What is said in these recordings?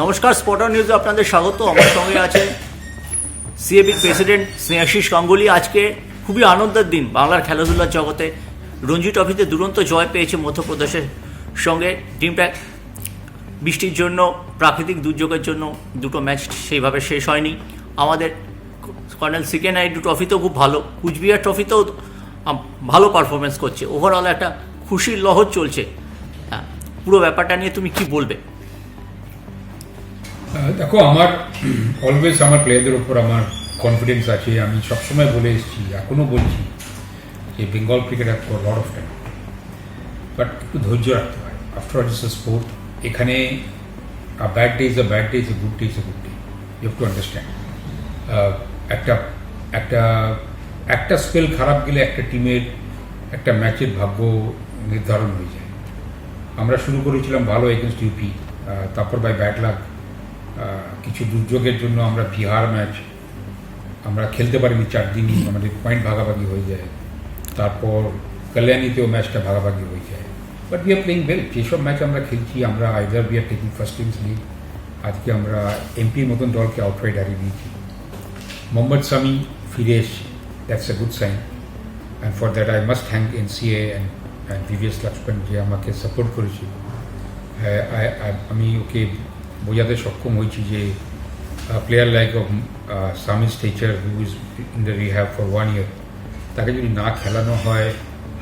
নমস্কার স্পটার নিউজে আপনাদের স্বাগত। আমার সঙ্গে আছে সিএবির প্রেসিডেন্ট স্নেহাশিস গাঙ্গুলি আজকে খুবই আনন্দের দিন বাংলার খেলাধুলার জগতে। রঞ্জি ট্রফিতে দুরন্ত জয় পেয়েছে মধ্যপ্রদেশের সঙ্গে। টিমটা বৃষ্টির জন্য, প্রাকৃতিক দুর্যোগের জন্য দুটো ম্যাচ সেইভাবে শেষ হয়নি। আমাদের কর্নেল সিকে নাইডু ট্রফিতেও খুব ভালো। কুচবিহার ট্রফিতেও ভালো পারফরমেন্স করছে। ওভারঅল একটা খুশির লহর চলছে। হ্যাঁ পুরো ব্যাপারটা নিয়ে তুমি কি বলবে? দেখো, আমার অলওয়েজ আমার প্লেয়ারদের উপর আমার কনফিডেন্স আছে। আমি সবসময় বলে এসেছি এখনও বলছি যে Bengal cricket have lot of time but একটু ধৈর্য রাখতে হয়। আফটার অল ইস স্পোর্ট এখানে a bad day is a bad day is a good day is a good day you have to understand একটা একটা একটা স্পেল খারাপ গেলে একটা টিমের একটা ম্যাচের ভাগ্য নির্ধারণ হয়ে যায়। আমরা শুরু করেছিলাম ভালো এগেনস্ট ইউপি তারপর বাই ব্যাট লাক কিছু দুর্যোগের জন্য আমরা বিহার ম্যাচ আমরা খেলতে পারিনি চার দিনই আমাদের পয়েন্ট ভাগাভাগি হয়ে যায়। তারপর কল্যাণীতেও ম্যাচটা ভাগাভাগি হয়ে যায়। But we are playing well যেসব ম্যাচ আমরা খেলছি আমরা either we are taking first teams league আজকে আমরা এমপির মতন দলকে আউটরাইড হারিয়ে দিয়েছি। মোহাম্মদ সামি ফিরে এসছে। That's a good sign and for that I must thank N C A and and VVS Laxman যে আমাকে সাপোর্ট করেছে। হ্যাঁ, আমি ওকে বোঝাতে সক্ষম হয়েছি যে player like of Shami teacher who is in the rehab for one year তাকে যদি না খেলানো হয়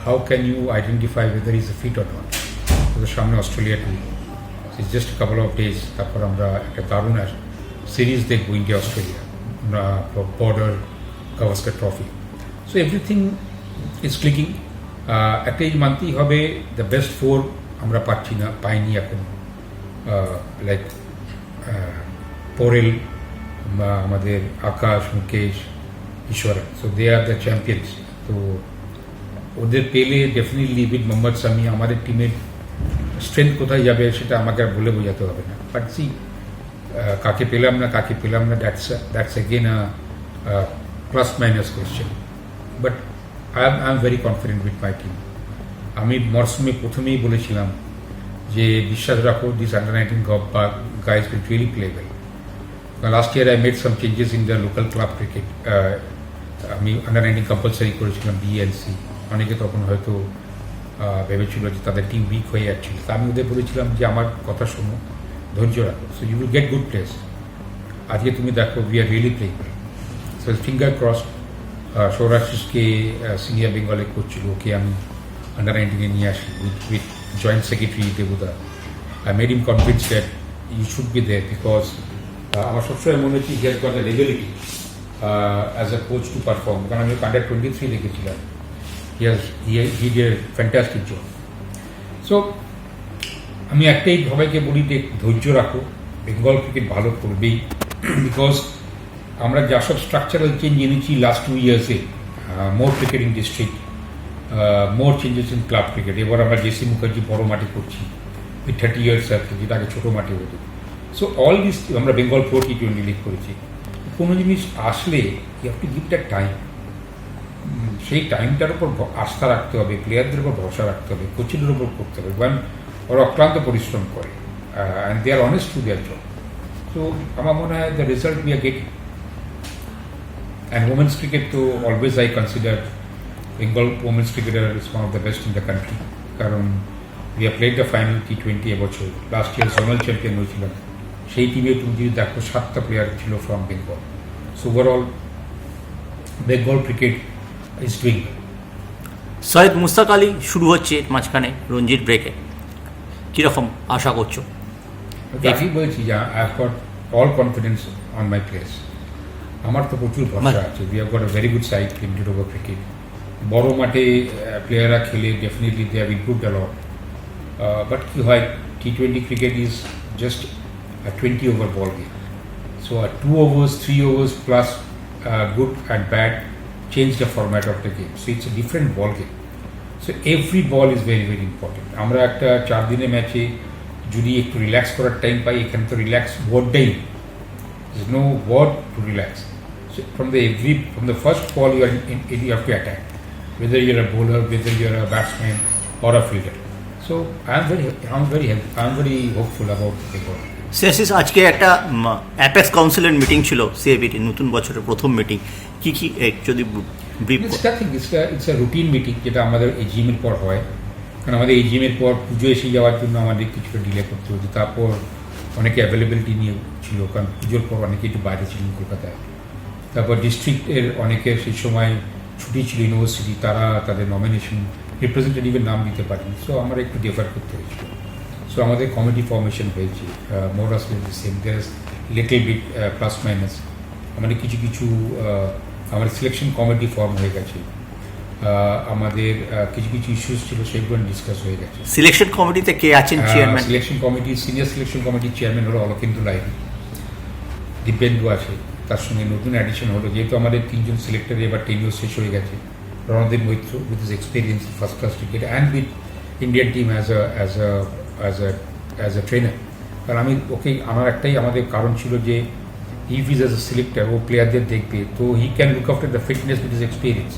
how can you identify whether is a fit or not তো সামনে Australia too it's just couple of days তারপর আমরা একটা দারুণ সিরিজ দেখব India Australia Border Gavaskar Trophy so everything is clicking একটা মানতেই হবে দ্য বেস্ট ফোর আমরা পাচ্ছি না, পাইনি এখন। লাইক পোরেল বা আমাদের Akash, Mukesh, Ishwar. So they are the champions তো ওদের পেলে ডেফিনেটলি উইথ মোহাম্মদ সামি আমাদের টিমের স্ট্রেংথ কোথায় যাবে সেটা আমাকে আর বলে বোঝাতে হবে না। বাট সি কাকে পেলাম না, কাকে পেলাম না that's that's again plus minus question but I I am very confident with my team আমি মরসুমে প্রথমেই বলেছিলাম যে, বিশ্বাস রাখো this under nineteen guys will really play well last year I made some changes in the local club cricket আমি under nineteen compulsory করেছিলাম BNC অনেকে তখন হয়তো ভেবেছিল যে তাদের টিম উইক হয়ে যাচ্ছিল তা আমি ওদের বলেছিলাম যে, আমার কথা শোনো, ধৈর্য রাখো। So you will get good place আজকে তুমি দেখো we are really playing so finger cross সৌরাশিসকে senior বেঙ্গলে করছিল ওকে আমি আন্ডার নাইনটিনে নিয়ে আসি with with joint secretary Debuda. I made him convince that you should be there because আমার সবসময় মনে হচ্ছে here got the liability as a coach to perform কারণ আমি আন্ডার টোয়েন্টি থ্রি দেখেছিলাম yes he did fantastic job so আমি একটাই সবাইকে বলি যে ধৈর্য রাখো। বেঙ্গল ক্রিকেট ভালো করবেই। বিকজ আমরা যা সব স্ট্রাকচারাল চেঞ্জ এনেছি last two ইয়ার্সে more cricketing district more changes in club cricket এবার আমরা জেসি মুখার্জি বড় মাঠে করছি। উইথ থার্টি ইয়ার্স আর যেটা আগে ছোটো মাঠে হতো। সো অল দিস আমরা Bengal four T twenty league করেছি। কোনো জিনিস আসলে you have to give time সেই টাইমটার উপর আস্থা রাখতে হবে প্লেয়ারদের উপর ভরসা রাখতে হবে কোচেদের উপর করতে হবে কারণ ওরা অক্লান্ত পরিশ্রম করে and they are honest to their job তো আমার মনে হয় the result we are get and women's cricket তো always I consider Bengal women's cricketer is one of the best in the country কারণ আর played the final T twenty এবছর last year zonal champion হয়েছিলাম। সেই টিমে তুমি যদি দেখো সাতটা প্লেয়ার ছিল from Bengal so overall Bengal cricket is doing Syed Mushtaq Ali শুরু হচ্ছে মাঝখানে রঞ্জিত ব্রেকে কীরকম আশা করছ? আমি বলছি যে I have got all confidence on my place আমার তো প্রচুর ভরসা আছে। We have got a very good side limited over cricket বড় মাঠে প্লেয়াররা খেলে definitely they have improved a lot but কি হয় T twenty cricket is just twenty over ball game so two overs three overs plus good and bad change the format of the game so it's a different ball game so every ball is very very important আমরা একটা চার দিনের ম্যাচে যদি একটু relax করার time পাই এখানে তো রিল্যাক্স ওয়ার্ডটাই There's no word to relax. So from the every from the first ball you are in, in, you have to attack, whether you're a bowler, whether you're a batsman or a fielder. So I'm very I'm very I'm very hopeful about the ball. শেষিস আজকে একটা apex কাউন্সিলের meeting ছিল সিএবিটি নতুন বছরের প্রথম meeting কি কি যদি ব্রিফ ইটস রুটিন মিটিং যেটা আমাদের এই জিমের পর হয়। কারণ আমাদের এই জিমের পর পুজো এসে যাওয়ার জন্য আমাদের কিছুটা ডিলে করতে হচ্ছে তারপর অনেকে অ্যাভেলেবিলিটি নিয়ে ছিল কারণ পুজোর পর অনেকে একটু বাইরে ছিলেন কলকাতায়। তারপর ডিস্ট্রিক্টের অনেকে সেই সময় ছুটি ছিল ইউনিভার্সিটি তারা তাদের নমিনেশন রিপ্রেজেন্টেটিভের নাম দিতে পারেনি। সো আমরা একটু ডিফার করতে হয়েছিল। সো আমাদের কমিটি ফর্মেশন হয়েছে। More or less same there little bit plus minus আমাদের কিছু কিছু আমাদের সিলেকশন কমিটি ফর্ম হয়ে গেছে। আমাদের কিছু কিছু ইস্যুস ছিল সেগুলো ডিসকাস হয়ে গেছে। সিলেকশন কমিটিতে কে আছেন chairman selection committee senior selection কমিটির চেয়ারম্যান হলো অলোকেন্দু লাইনি দিব্যেন্দু আছে। তার সঙ্গে নতুন অ্যাডিশন হলো যেহেতু আমাদের তিনজন সিলেক্টর এবার টেনিও শেষ হয়ে গেছে। Ranadeb Moitra with his experience first class cricket and with Indian team as a as a as a as a trainer কারণ আমি ওকে আমার একটাই আমাদের কারণ ছিল যে if is as a selector ও প্লেয়ারদের দেখবে। তো he can look after the fitness with his experience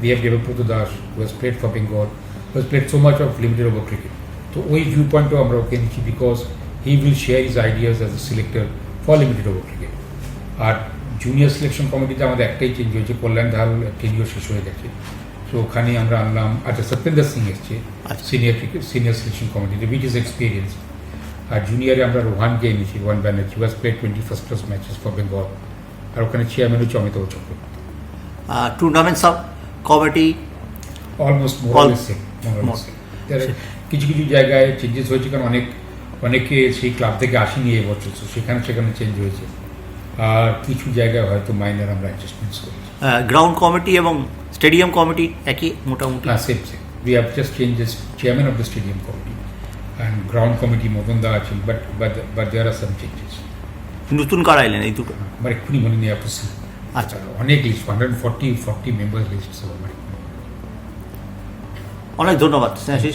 we have Devabrata Das, who has played for Bengal, who has played so much of limited over cricket. তো ওই view পয়েন্টও আমরা ওকে নিচ্ছি because he will share is ideas as a selector for limited over cricket R junior selection কমিটিতে আমাদের একটাই change হয়েছে কল্যাণ ধাল টেনিও শেষ হয়ে গেছে। তো ওখানে আমরা আনলাম আচ্ছা সত্যেন্দ্র সিং এসছে। সিনিয়র সিনিয়র সিলেকশন কমিটিতে উইচ ইজ এক্সপিরিয়েন্স আর জুনিয়রে আমরা রোহানকে এনেছি Rohan Banerjee was play twenty first class matches for Bengal আর ওখানে চেয়ারম্যান হচ্ছে Amitabha Chakraborty tournament sub committee almost কিছু কিছু জায়গায় চেঞ্জেস হয়েছে কারণ অনেক অনেকে সেই ক্লাব থেকে আসেনি এবছর তো সেখানে সেখানে চেঞ্জ হয়েছে। আর কিছু জায়গায় হয়তো মাইনার আমরা অ্যাডজাস্টমেন্টস করেছি। গ্রাউন্ড কমিটি এবং স্টেডিয়াম কমিটি একই মোটামুটি? হ্যাঁ same same we have just changes chairman of the stadium committee and ground committee Madan দা আছেন but but but there are some changes নতুন কারা এলেন এই দুটো? আমার এক্ষুনি মনে নেই আপনি আচ্ছা। অনেক list hundred forty forty member list সব আমার অনেক ধন্যবাদ স্নেহাশিস।